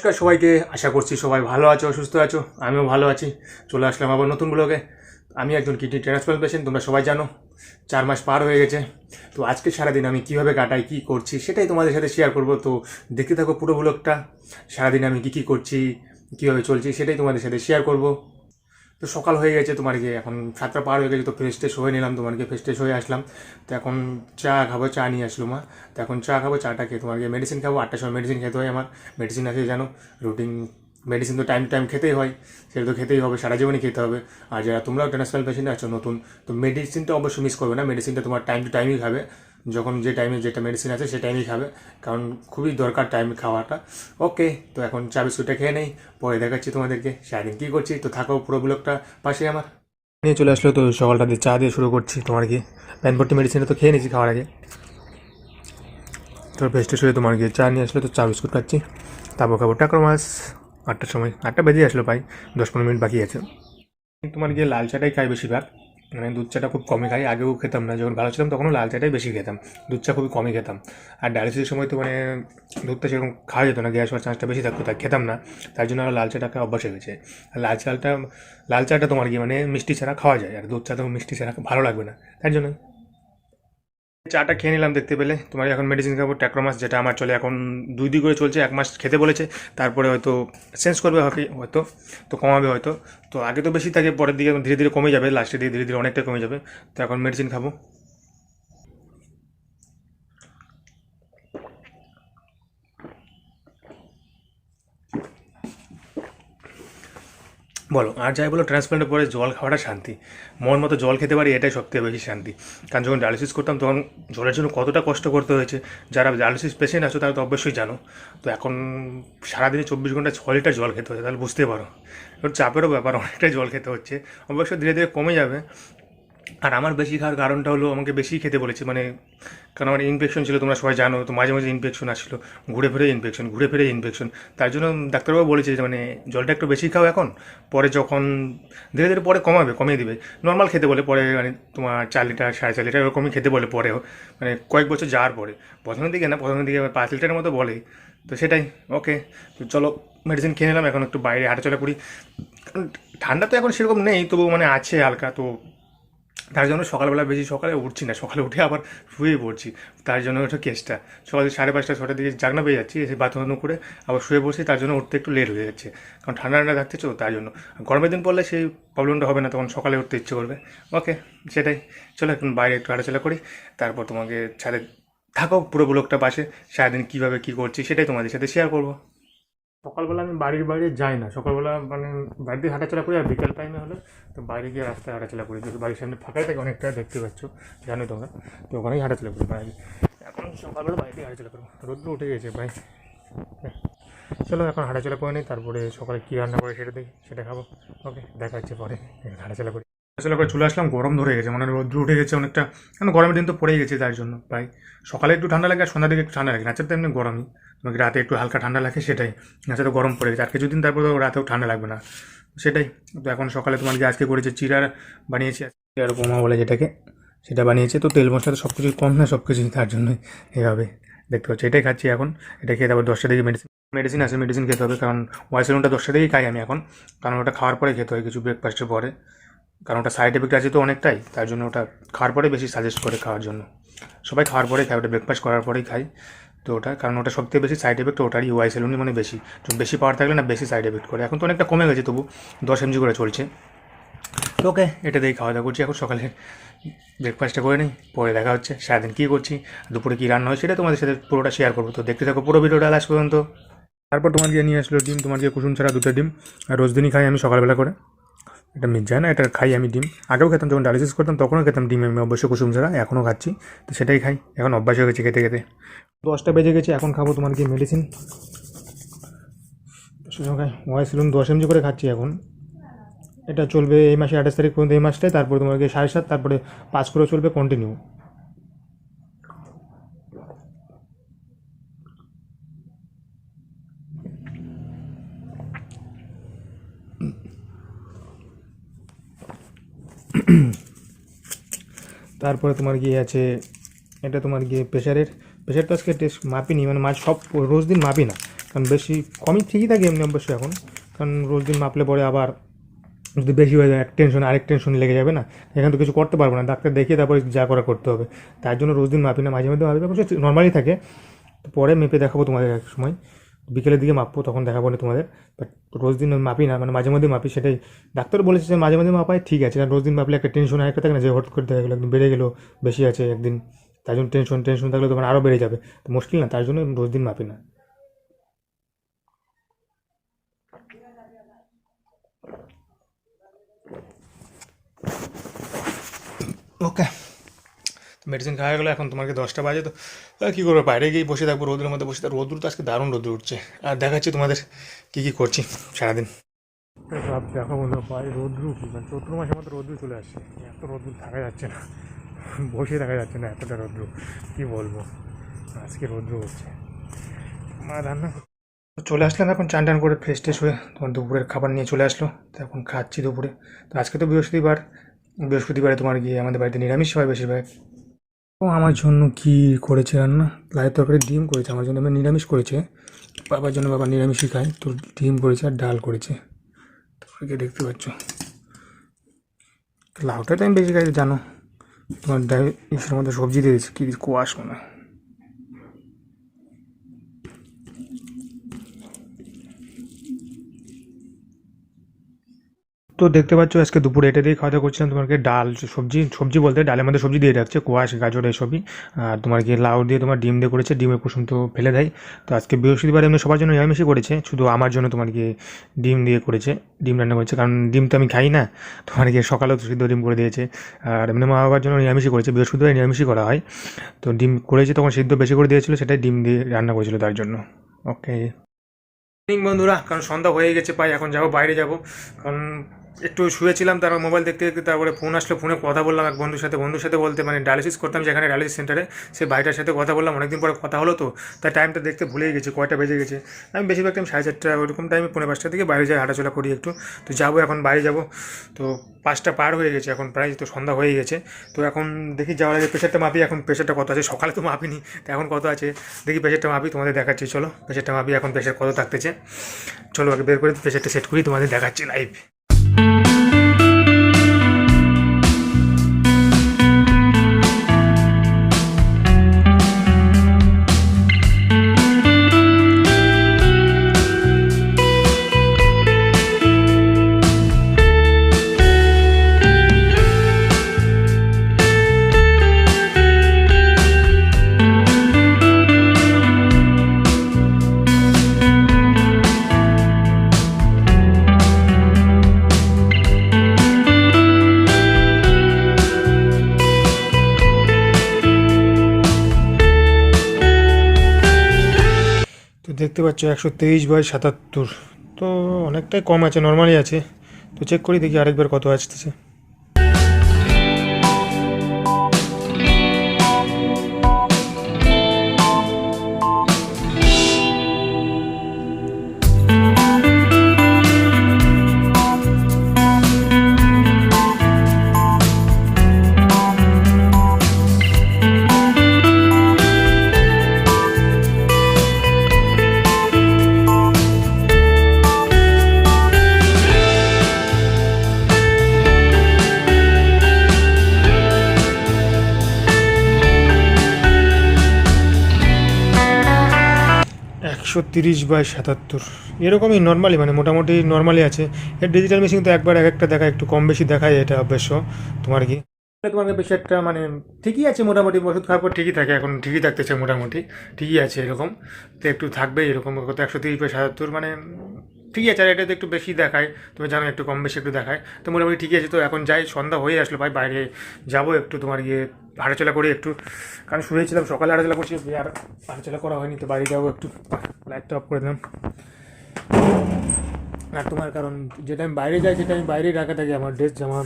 নমস্কার সবাইকে, আশা করছি সবাই ভালো আছো, সুস্থ আছো, আমিও ভালো আছি। চলে আসলাম আবার নতুন ব্লগে আমি একজন কিডনি ট্রান্সপ্লান্ট পেশেন্ট তোমরা সবাই জানো, চার মাস পার হয়ে গেছে। তো আজকে সারাদিন আমি কীভাবে কাটাই, কী করছি, সেটাই তোমাদের সাথে শেয়ার করব। তো দেখতে থাকো পুরো ব্লগটা সারাদিন আমি কী কী করছি, কীভাবে চলছি, সেটাই তোমাদের সাথে শেয়ার করব। তো সকাল হয়ে গেছে তোমার গিয়ে, এখন সাতটা পার হয়ে গেছে, তো ফ্রেশ ট্রেশ হয়ে নিলাম, তোমার গিয়ে ফ্রেশ ট্রেশ হয়ে আসলাম। তো এখন চা খাব, চা নিয়ে আসলো মা। তো এখন চা খাব, চাটা খেয়ে তোমার গিয়ে মেডিসিন খাব, আটটার সময় মেডিসিন খেতে হয় আমার। মেডিসিন আছে জানো রুটিন মেডিসিন তো টাইম টাইম খেতেই হয়, সেটা তো খেতেই হবে, সারা জীবনই খেতে হবে। আর যারা তোমরাও ট্রান্সপ্লান্ট পেশেন্ট আছো, নতুন, তো মেডিসিনটা অবশ্যই মিস করবে না মেডিসিনটা তোমার টাইম টু টাইমই খাবে। যখন যে টাইমে যেটা মেডিসিন আছে সেই টাইমেই খাবে। কারণ খুবই দরকার টাইম খাওয়াটা। ওকে তো এখন চা বিস্কুটটা খেয়ে নেই। পরে দেখাচ্ছি তোমাদেরকে। সারাদিন কী করছি? তো থাকো পুরো ব্লগটা পাশে আমার। নিয়ে চলে আসলো, তো সকালটা দিয়ে চা দিয়ে শুরু করছি। তোমার কি প্যানপট্টি মেডিসিনটা তো খেয়ে নিয়েছি খাওয়ার আগে। তো বেস্টে শুয়ে তোমার গিয়ে চা নিয়ে আসলো, তো চা বিস্কুট খাচ্ছি। তারপর খাব টাকার মাছ। আটটার সময়। আটটা বেজে আসলো প্রায়। দশ পনেরো মিনিট বাকি আছে। তোমার গিয়ে লাল চাটাই খাই বেশিরভাগ। মানে দুধ চাটা খুব কমই খাই, আগেও খেতাম না। যখন ভালো ছিলাম তখনও লাল চাটাই বেশি খেতাম। দুধ চা খুবই কমই খেতাম। আর ডায়ালিসিসের সময় তো মানে দুধটা সেরকম খাওয়া যেত না, গ্যাস হওয়ার চান্সটা বেশি থাকতো, তাই খেতাম না। তার জন্য আর লাল চাটা খাওয়া অভ্যাস হয়ে গেছে। আর লাল চালটা, লাল চাটা তোমার কি মানে মিষ্টি ছাড়া খাওয়া যায়, আর দুধ চা তো মিষ্টি ছাড়া ভালো লাগবে না। তার জন্য চাটা খেয়ে নিলাম দেখতে পেলে। তোমার এখন মেডিসিন খাব, ট্যাক্রোমাস যেটা আমার চলে, এখন দুই দুই করে চলছে, এক মাস খেতে বলেছে। তারপরে হয়তো চেঞ্জ করবে হয়তো, তো কমাবে হয়তো। তো আগে তো বেশি থাকে, পরের দিকে ধীরে ধীরে কমে যাবে লাস্টের দিকে ধীরে ধীরে অনেকটা কমে যাবে। তো এখন মেডিসিন খাব। বলো, আর যাই বলো ট্রান্সপ্লান্টের পরে জল খাওয়াটা শান্তি। মন মতো জল খেতে পারি, এটাই সবথেকে বেশি শান্তি। কারণ যখন ডায়ালিসিস করতাম, তখন জলের জন্য কতটা কষ্ট করতে হয়েছে, যারা ডায়ালিসিস পেশেন্ট আছো, তারা তো অবশ্যই জানো। তো এখন সারাদিনে চব্বিশ ঘণ্টা ছ লিটার জল খেতে হচ্ছে, তাহলে বুঝতে পারো। এবার চাপেরও ব্যাপার, অনেকটাই জল খেতে হচ্ছে। অবশ্য ধীরে ধীরে কমে যাবে আর আমার বেশি খাওয়ার কারণটা হলো আমাকে বেশি খেতে বলেছে মানে কারণ আমার ইনফেকশন ছিল, তোমরা সবাই জানো, তো মাঝে মাঝে ইনফেকশন আসছিল, ঘুরে ফিরে ইনফেকশন ঘুরে ফিরে ইনফেকশন তার জন্য ডাক্তারবাবু বলেছে যে মানে জলটা একটু বেশি খাও এখন, পরে যখন, ধীরে ধীরে পরে কমাবে, কমিয়ে দেবে। নর্মাল খেতে বলে, পরে মানে তোমার চার লিটার, সাড়ে চার লিটার এরকমই খেতে বলে পরেও মানে কয়েক বছর যাওয়ার পরে। প্রথমের দিকে না প্রথমের দিকে পাঁচ লিটারের মতো বলে, তো সেটাই ওকে তো চলো মেডিসিন খেয়ে নিলাম, এখন একটু বাইরে হাঁটাচলা করি। ঠান্ডা তো এখন সেরকম নেই তবু মানে আছে হালকা, তো তার জন্য সকালবেলা বেশি সকালে উঠছি না, সকালে উঠে আবার শুয়ে পড়ছি। তার জন্য ওটা কেসটা। সকালে সাড়ে পাঁচটা ছটার দিকে জাগনা পেয়ে যাচ্ছি, এসে বাথরুম করে আবার শুয়ে পড়ছি, তার জন্য উঠতে একটু লেট হয়ে যাচ্ছে। কারণ ঠান্ডা ঠান্ডা থাকতে তো তার জন্য। গরমের দিন পড়লে সেই প্রবলেমটা হবে না, তখন সকালে উঠতে ইচ্ছে করবে। ওকে সেটাই। চলো এখন বাইরে একটু হাঁটাচলা করি, তারপর তোমাকে ছাড়ে থাকো পুরো ব্লকটা পাশে, সারাদিন কীভাবে কী করছি সেটাই তোমাদের সাথে শেয়ার করব। সকালবেলা আমি বাড়ির বাইরে যাই না। সকালবেলা মানে বাড়িতে হাঁটাচলা করি আর বিকেল টাইমে হলে তো বাইরে গিয়ে রাস্তায় হাঁটাচলা করি। বাড়ির সামনে ফাঁকাই থাকে অনেকটা, দেখতে পাচ্ছ, জানো তোমরা। তো ওখানেই হাঁটাচলা করি বাইরে এখন সকালবেলা বাইরে হাঁটাচলা করব। রোদ্র উঠে গেছে ভাই। চলো এখন হাঁটাচলা করে নিই, তারপরে সকালে কী রান্না করে সেটা দেখি, সেটা খাব। ওকে দেখা হচ্ছে পরে। হাঁটাচলা করি। হাঁটাচলা করে চলে আসলাম, গরম ধরে গেছে মানে রোদ্র উঠে গেছে অনেকটা। কারণ গরমের দিন তো পড়েই গেছে তার জন্য, প্রায়। সকালে একটু ঠান্ডা লাগে আর সন্ধ্যার দিকে একটু ঠান্ডা লাগে, নাচের তো এমনি গরমই। তোমাকে রাতে একটু হালকা ঠান্ডা লাগে, সেটাই। নাচে তো গরম পড়ে গেছে আর কিছুদিন তারপর তো রাতেও ঠান্ডা লাগবে না, সেটাই। তো এখন সকালে তোমার যে আজকে করেছে চিরা বানিয়েছি চিরার উপমা বলে যেটাকে, সেটা বানিয়েছে। তো তেল মশলা তো সব কিছুই কম না সব কিছুই তার জন্যই এভাবে দেখতে পাচ্ছি। এটাই খাচ্ছি এখন, এটা খেয়ে তারপর দশটা দিকে মেডিসিন মেডিসিন আছে মেডিসিন খেতে হবে, কারণ ওয়াইসেলুনটা দশটা দিকেই খাই আমি এখন। কারণ ওটা খাওয়ার পরে খেতে হয়, কিছু ব্রেকফাস্টের পরে। কারণ ওটা সাইড এফেক্ট আছে তো অনেকটাই, তার জন্য ওটা খাওয়ার পরে বেশি সাজেস্ট করে খাওয়ার জন্য। সবাই খাওয়ার পরে খায়, ওটা ব্রেকফাস্ট করার পরেই খাই তো ওটা, কারণ ওটা সবথেকে বেশি সাইড এফেক্ট ওটারই ওয়াই সেলুনই মানে বেশি। বেশি পাওয়ার থাকলে না বেশি সাইড এফেক্ট করে। এখন তো অনেকটা কমে গেছে, তবু দশ এমজি করে চলছে। ওকে, এটা দিয়েই খাওয়া দাওয়া করছি। এখন সকালে ব্রেকফাস্টটা করে নিই, পরে দেখা হচ্ছে, সারাদিন কী করছি, দুপুরে কী রান্না হয় সেটা তোমাদের সাথে পুরোটা শেয়ার করব। তো দেখতে থাকো পুরো ভিডিওটা লাস্ট পর্যন্ত। তারপর তোমার গিয়ে নিয়ে আসলো ডিম, তোমার গিয়ে কুসুম ছাড়া দুটো ডিম। আর রোজ দিনই খাই আমি সকালবেলা করে। এটা আমি জানি না, এটা খাই আমি ডিম। আগেও খেতাম, যখন ডায়ালিসিস করতাম, তখনও খেতাম ডিম। আমি অবশ্যই কুসুম ছাড়া এখনও খাচ্ছি, তো সেটাই খাই। এখন অভ্যাস হয়ে গেছে খেতে খেতে। দশটা বেজে গেছে, এখন খাব তোমার কি মেডিসিন খাই। ওয়াই সিলুন দশ এমজি করে খাচ্ছি এখন। এটা চলবে এই মাসে আঠাশ তারিখ পর্যন্ত, এই মাসটাই তারপরে তোমাকে সাড়ে সাত, তারপরে পাঁচ করে চলবে কন্টিনিউ তারপরে তোমার গিয়ে আছে, এটা তোমার গিয়ে প্রেশারের প্রেশার তো আজকে টেস্ট মাপিনি মানে মাছ সব, রোজ দিন মাপি না। কারণ বেশি, কমই ঠিকই থাকে এমনি অবশ্যই এখন। কারণ রোজ দিন মাপলে পরে আবার যদি বেশি হয়ে যায় এক টেনশন আরেক টেনশন লেগে যাবে না। এখানে তো কিছু করতে পারব না, ডাক্তার দেখিয়ে তারপরে যা করা করতে হবে। তার জন্য রোজ দিন মাপি না, মাঝে মধ্যে মাপি অবশ্যই নর্মালি থাকে। পরে মেপে দেখাবো তোমাদের এক সময়। বিকেলের দিকে মাপবো, তখন দেখাবো না তোমাদের। বাট রোজ দিন মাপি না মানে মাঝে মধ্যে মাপি, সেটাই। ডাক্তার বলেছে যে মাঝে মাঝে মাপায় ঠিক আছে, কারণ রোজ দিন মাপলে একটা টেনশন একটা থাকে না, যে হঠাৎ করে দেখা গেলো একদিন বেড়ে গেলো, বেশি আছে একদিন। তার জন্য টেনশন টেনশন থাকলে তখন আরও বেড়ে যাবে। তো মুশকিল না, তার জন্য রোজ দিন মাপি না। ওকে মেডিসিন খাওয়া গেলো এখন তোমাকে দশটা বাজে তো। কী করব? বাইরে গিয়ে বসে থাকব রোদের মধ্যে বসে থাকব রোদ্রু তো আজকে দারুণ রোদ্রু উঠছে। আর দেখাচ্ছি তোমাদের কী কী করছি সারাদিন। সব দেখো বন্ধু ভাই রোদ্রু কি মানে চৈত্র মাসের মধ্যে রোদ্রু চলে আসছে। এত রোদ্রু থাকা যাচ্ছে না। বসে থাকা যাচ্ছে না এতটা রোদ্রু। কী বলব? আজকে রোদ্রু হচ্ছে মা রান্না চলে আসলাম এখন চান টান করে ফ্রেশ ট্রেশ হয়ে তোমার দুপুরের খাবার নিয়ে চলে আসলো। তো এখন খাচ্ছি দুপুরে। তো আজকে তো বৃহস্পতিবার। বৃহস্পতিবারে তোমার গিয়ে আমাদের বাড়িতে নিরামিষ হয় বেশিরভাগ। ও আমার জন্য কি করেছে রান্না লাইয়ের তরকারি ডিম করেছে, আমার জন্য আমি নিরামিষ করেছে। বাবার জন্য বাবা নিরামিষই খায়, তো ডিম করেছে আর ডাল করেছে। তোমরা দেখতে পাচ্ছ। লাউটা তো আমি বেশি খাই জানো? তোমার ডাই ইসের মধ্যে সবজি দিয়ে দিয়েছে, কী কোয়াশ মনে হয়। তো দেখতে পাচ্ছ, আজকে দুপুরে এটা দিয়ে খাওয়া দাওয়া করছিলাম। তোমাকে ডাল, সবজি সবজি বলতে ডালের মধ্যে সবজি দিয়ে রাখছে, কোয়াশ, গাজর এসবই আর তোমার কি লাউ দিয়ে তোমার ডিম দিয়ে করেছে, ডিমের কুসুম তো ফেলে দেয়। তো আজকে বৃহস্পতিবার এমনি সবার জন্য নিরামিষই করেছে, শুধু আমার জন্য তোমার কি ডিম দিয়ে করেছে, ডিম রান্না করেছে। কারণ ডিম তো আমি খাই না, তোমার কি সকালেও তো সিদ্ধ ডিম করে দিয়েছে। আর এমনি মা বাবার জন্য নিরামিষই করেছে, বৃহস্পতিবার নিরামিষই করা হয়। তো ডিম করেছে তখন সিদ্ধ বেশি করে দিয়েছিল, সেটাই ডিম দিয়ে রান্না করেছিল তার জন্য। ওকে বন্ধুরা, কারণ সন্ধ্যা হয়ে গেছে, পাই এখন যাব, বাইরে যাব। কারণ একটু শুয়েছিলাম, তারপর মোবাইল দেখতে দেখতে তারপরে ফোন আসলো ফোনে কথা বললাম এক বন্ধুর সাথে। বন্ধুর সাথে বলতে মানে ডায়ালিসিস করতাম যেখানে ডায়ালিসিস সেন্টারে সেই ভাইটার সাথে কথা বললাম, অনেকদিন পরে কথা হলো তো, তার টাইমটা দেখতে ভুলেই গেছি, কয়টা বেজে গেছে। আমি বেশিরভাগ টাইম সাড়ে চারটা ওরকম টাইমে পৌনে পাঁচটা থেকে বাইরে যাই, হাঁটাচলা করি একটু। তো যাব এখন বাইরে যাব। তো পাঁচটা পার হয়ে গেছে এখন, প্রায় তো সন্ধ্যা হয়ে গেছে। তো এখন দেখি যাওয়ার আগে প্রেশারটা মাপি, এখন প্রেশারটা কত আছে? সকালে তো মাপিনি, তো এখন কত আছে? দেখি প্রেশারটা মাপি, তোমাদের দেখাচ্ছি, চলো। প্রেশারটা মাপি, এখন প্রেশার কত থাকতেছে? চলো আগে বের করে প্রেশারটা সেট করি, তোমাদের দেখাচ্ছি লাইভ দেখতে পাচ্ছ একশো তেইশ বাই সাতাত্তর। তো অনেকটাই কম আছে নর্মালি আছে। তো চেক করি, দেখি আরেকবার কত আসতেছে। একশো তিরিশ বাই সাতাত্তর। এরকমই নর্মালি মানে মোটামুটি নর্মালি আছে। এর ডিজিটাল মেশিন তো একবার এক একটা দেখা একটু কম বেশি দেখায়, এটা অবশ্য। তোমার কি? তোমাকে বেশি একটা মানে ঠিকই আছে মোটামুটি, ওষুধ খাওয়ার পর ঠিকই থাকে, এখন ঠিকই থাকতেছে মোটামুটি, ঠিকই আছে এরকম। তো একটু থাকবে এরকম কত একশো তিরিশ বাই সাতাত্তর মানে ঠিকই আছে, আর এটা তো একটু বেশি দেখায় তুমি জানো একটু কম বেশি একটু দেখায়। তো মোটামুটি ঠিকই আছে, তো এখন যাই, সন্ধ্যা হয়ে আসলো, ভাই বাইরে যাব একটু, তোমার গিয়ে হাঁটাচলা করি একটু। কারণ শুয়েছিলাম সকালে হাঁটাচলা করছি আর হাঁটাচলা করা হয়নি, তো বাইরে যাব একটু লাইটটা অফ করে দিলাম। আর তোমার কারণ যেটা আমি বাইরে যাই সেটা আমি বাইরেই রাখা থাকে, আমার ড্রেস জামা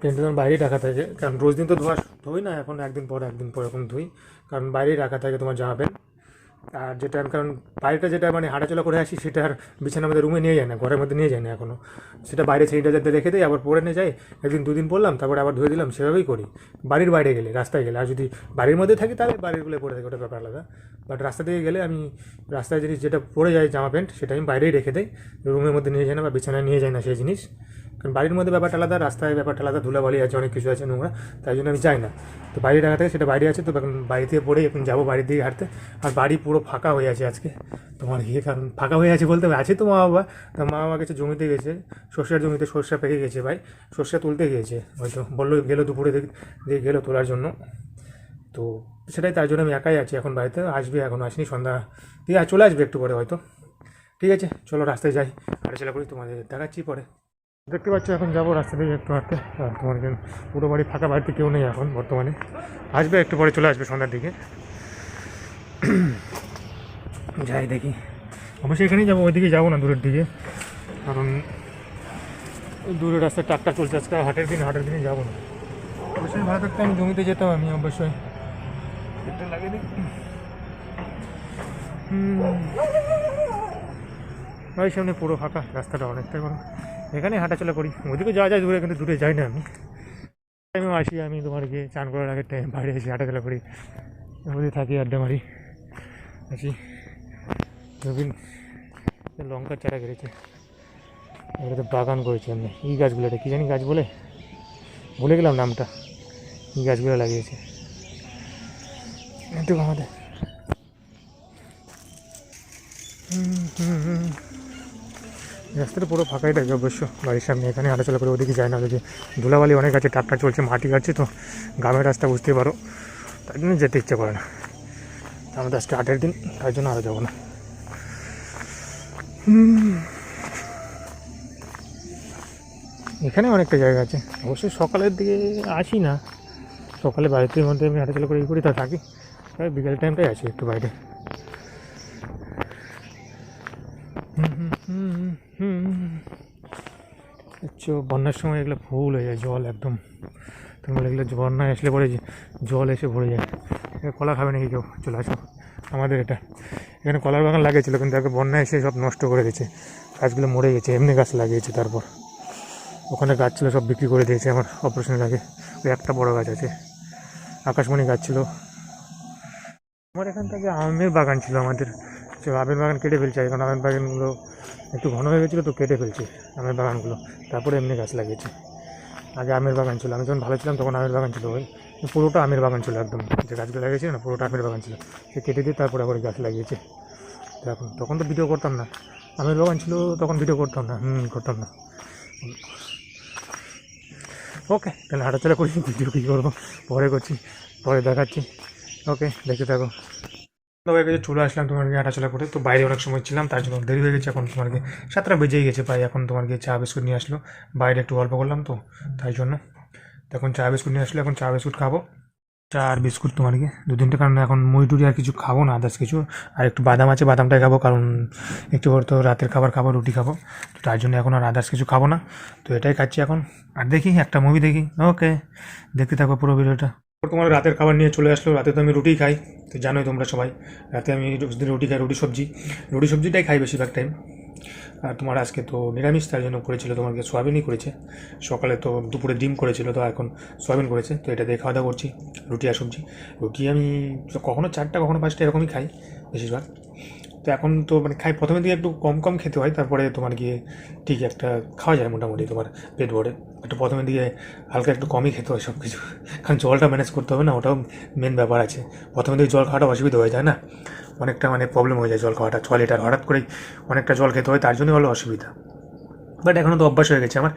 প্যান্ট আমার বাইরেই রাখা থাকে। কারণ রোজ দিন তো ধোয়া ধুই না, এখন একদিন পর একদিন পর এখন ধুই, কারণ বাইরেই রাখা থাকে, তোমার জামা প্যান্ট আর যেটা আমি কারণ বাইরেটা যেটা মানে হাঁটাচলা করে আসি, সেটা আর বিছানার মধ্যে রুমে নিয়ে যায় না, ঘরের মধ্যে নিয়ে যায় না এখনও সেটা বাইরে স্যানিটাইজারতে রেখে দেয় আবার পরে নিয়ে যাই, একদিন দুদিন পরলাম, তারপরে আবার ধুয়ে দিলাম, সেভাবেই করি। বাড়ির বাইরে গেলে, রাস্তায় গেলে, আর যদি বাড়ির মধ্যে থাকি তাহলে বাড়িরগুলো পরে থাকে, ওটা ব্যাপার আলাদা। বাট রাস্তা থেকে গেলে আমি রাস্তায় জিনিস যেটা পরে যায়, জামা প্যান্ট, সেটা আমি বাইরেই রেখে দেই, রুমের মধ্যে নিয়ে যাই না বা বিছানায় নিয়ে যাই না সেই জিনিস। কারণ বাড়ির মধ্যে ব্যাপারটা আলাদা, রাস্তায় ব্যাপারটা আলাদা, ধুলাবালি আছে, অনেক কিছু আছে, নোংরা, তাই জন্য আমি যাই না। তো বাইরে থেকে সেটা বাইরে আছে তো এখন বাড়ি থেকে পড়ে এখন যাব বাড়ির দিকে হাঁটতে। আর বাড়ি পুরো ফাঁকা হয়ে আছে আজকে। তোমার গিয়ে কারণ ফাঁকা হয়ে আছে বলতে আছে তো মা বাবা তা মা বাবা গেছে জমিতে গেছে, সর্ষের জমিতে সর্ষে পেকে গেছে ভাই, সর্ষে তুলতে গিয়েছে। হয়তো বলল গেলো দুপুরে দিয়ে গেলো তোলার জন্য। তো সেটাই তার জন্য আমি একাই আছি এখন বাড়িতে, আসবে এখন আসনি, সন্ধ্যা দিয়ে আর চলে আসবে একটু পরে হয়তো। ঠিক আছে, চলো রাস্তায় যাই হাঁটাচলা করি তোমাদের দেখাচ্ছি পরে। দেখতে পাচ্ছ এখন যাব রাস্তা দিয়ে একটু হাঁটতে। আর তোমার পুরো বাড়ি ফাঁকা বাড়িতে কেউ নেই এখন বর্তমানে। আসবে একটু পরে চলে আসবে সন্ধ্যার দিকে। যাই দেখি। অবশ্যই এখানেই যাব ওইদিকে যাব না দূরের দিকে। কারণ দূরের রাস্তায় ট্রাক্টার চলছে আজকে হাটের দিন হাটের দিনে যাব না। অবশ্যই ভালো থাকতে আমি জমিতে যেতাম আমি অবশ্যই। এটা ওই সামনে পুরো ফাঁকা রাস্তাটা অনেকটাই বড়। এখানে হাঁটাচলা করি। ওদিকে যাওয়া যায় দূরে কিন্তু দূরে যাই না আমি। টাইমেও আসি আমি তোমার গিয়ে চান করার আগে টাইম বাইরে এসে হাঁটাচলা করি। ওদিকে থাকি আড্ডা মারি। আসি। নবীন লঙ্কার চারা কেটেছে। তো বাগান করেছে আমি। এই গাছগুলো এটা কী জানি গাছ বলে? ভুলে গেলাম নামটা। এই গাছগুলো লাগিয়েছে। একটু আমাদের হুম, হুম, হুম। রাস্তাটা পুরো ফাঁকাই থাকে অবশ্য বাড়ির সামনে এখানে হাঁটাচলা করে ওদিকে যায় না, ওদিকে ধুলাবালি অনেক আছে টাপটা চলছে, মাটি কাটছে তো, গ্রামের রাস্তা বুঝতে পারো তাই জন্য যেতে ইচ্ছে করে না। আমাদের আজকে আটের দিন, তার জন্য আরও যাব না। এখানে অনেকটা জায়গা আছে অবশ্যই সকালের দিকে আসি না। সকালে বাড়িতে মধ্যে আমি হাঁটাচলা করে ই করি, তা থাকি বিকেল টাইমটাই আছি একটু বাইরে হুম, হুম, হুম, হুম, হুম। আচ্ছা বন্যার সময় এগুলো ফুল হয়ে যায়, জল একদম। তোমার এগুলো বন্যায় আসলে পরে জল এসে ভরে যায়। কলা খাবে নাকি কেউ? চলে আসো। আমাদের এটা। এখানে কলার বাগান লাগিয়েছিল, কিন্তু আগে বন্যা এসে সব নষ্ট করে দিয়েছে। গাছগুলো মরে গেছে, এমনি গাছ লাগিয়েছে তারপর। ওখানে গাছ ছিল, সব বিক্রি করে দিয়েছে আমার অপারেশনের আগে। ওই একটা বড় গাছ আছে। আকাশমণি গাছ ছিল। আমার এখান থেকে আমের বাগান ছিল আমাদের। তো আমের বাগান কেটে ফেলছে, এখন আমের বাগানগুলো একটু ঘন হয়ে গেছিল তো কেটে ফেলছে আমের বাগানগুলো। তারপরে এমনি গাছ লাগিয়েছে। আগে আমের বাগান ছিল, আমি যখন ভালো ছিলাম তখন আমের বাগান ছিল ওই পুরোটা আমের বাগান ছিল একদম। যে গাছগুলো লাগিয়েছিল না, পুরোটা আমের বাগান ছিল। সে কেটে দিয়ে তারপরে আবার গাছ লাগিয়েছে। এখন তখন তো ভিডিও করতাম না। আমের বাগান ছিল, তখন ভিডিও করতাম না। হুম, করতাম না। ওকে, তাহলে হাঁটাচলা করি ভিডিও কী করব? পরে করছি, পরে দেখাচ্ছি। ওকে, দেখতে থাকো। তোমার কাছে চলে আসলাম তোমার গিয়ে হাঁটাচলা করে, তো বাইরে অনেক সময় ছিলাম, তার জন্য দেরি হয়ে গেছে, এখন তোমার গিয়ে সাতটা বেজেই গেছে প্রায়, এখন তোমার গিয়ে চা, বিস্কুট নিয়ে আসলো। বাইরে একটু গল্প করলাম তো, তাই জন্য। এখন চা, বিস্কুট নিয়ে আসলো, এখন চা, বিস্কুট খাব। চা আর বিস্কুট তোমার গিয়ে দু তিনটে কারণ এখন মুড়ি টুড়ি আর কিছু খাব না আদার্স কিছু। আর একটু বাদাম আছে, বাদামটাই খাব, কারণ একটু পর তো রাতের খাবার খাব, রুটি খাব। তো তার জন্য এখন আর আদার্স কিছু খাব না। তো এটাই খাচ্ছি এখন। আর দেখি, একটা মুভি দেখি। ওকে দেখতে থাকো পুরো ভিডিওটা। তোমার রাতের খাবার নিয়ে চলে আসলো, রাতে তো আমি রুটি খাই, তো জানোই তোমরা সবাই, রাতে আমি রুটি খাই, রুটি সবজি, রুটি সবজিটাই খাই বেশিরভাগ টাইম আর তোমার আজকে তো নিরামিষ, তার জন্য করেছিল তোমাকে সোয়াবিনই করেছে। সকালে তো দুপুরে ডিম করেছিল, তো এখন সোয়াবিন করেছে, তো এটা দিয়ে খাওয়া দাওয়া করছি, রুটি আর সবজি। রুটি আমি কখনো চারটা, কখনো পাঁচটা এরকমই খাই, বেশিরভাগ। তো এখন তো মানে খাই, প্রথমে দিকে একটু কম কম খেতে হয়, তারপরে তোমার গিয়ে ঠিক একটা খাওয়া যায় মোটামুটি তোমার পেট ভরে। একটু প্রথমে দিকে হালকা একটু কমই খেতে হয় সব কিছু কারণ জলটা ম্যানেজ করতে হবে না, ওটাও মেন ব্যাপার আছে। প্রথমে দিকে জল খাওয়াটা অসুবিধা হয়ে যায় না? অনেকটা মানে প্রবলেম হয়ে যায় জল খাওয়াটা। ছ লিটার হঠাৎ করেই অনেকটা জল খেতে হয়, তার জন্যই হলো অসুবিধা। বাট এখনও তো অভ্যাস হয়ে গেছে আমার।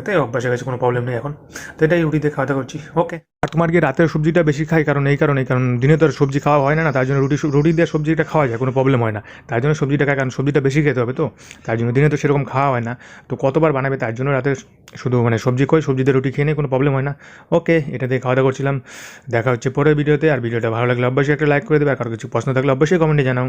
এতে অভ্যাস হয়ে গেছে, কোনো প্রবলেম নেই এখন। তো এটাই রুটিতে খাওয়া দাওয়া করছি। ওকে আর তোমার কি রাতের সবজিটা বেশি খাই? কারণ এই কারণে কারণ দিনে তো আর সবজি খাওয়া হয় না না? তার জন্য রুটি রুটি দিয়ে সবজিটা খাওয়া যায়, কোনো প্রবলেম হয় না। তার জন্য সবজিটা খাই, কারণ সবজিটা বেশি খেতে হবে তো। তার জন্য দিনে তো সেরকম খাওয়া হয় না। তো কতবার বানাবে তার জন্য রাতে শুধু মানে সবজি কই সবজি দিয়ে রুটি খেয়ে নিয়ে কোনো প্রবলেম হয় না। ওকে এটা দিয়ে খাওয়া দাওয়া করছিলাম। দেখা হচ্ছে পরের ভিডিওতে। আর ভিডিওটা ভালো লাগলে অবশ্যই একটা লাইক করে দেবে। আর কারও কিছু প্রশ্ন থাকলে অবশ্যই কমেন্টে জানাও।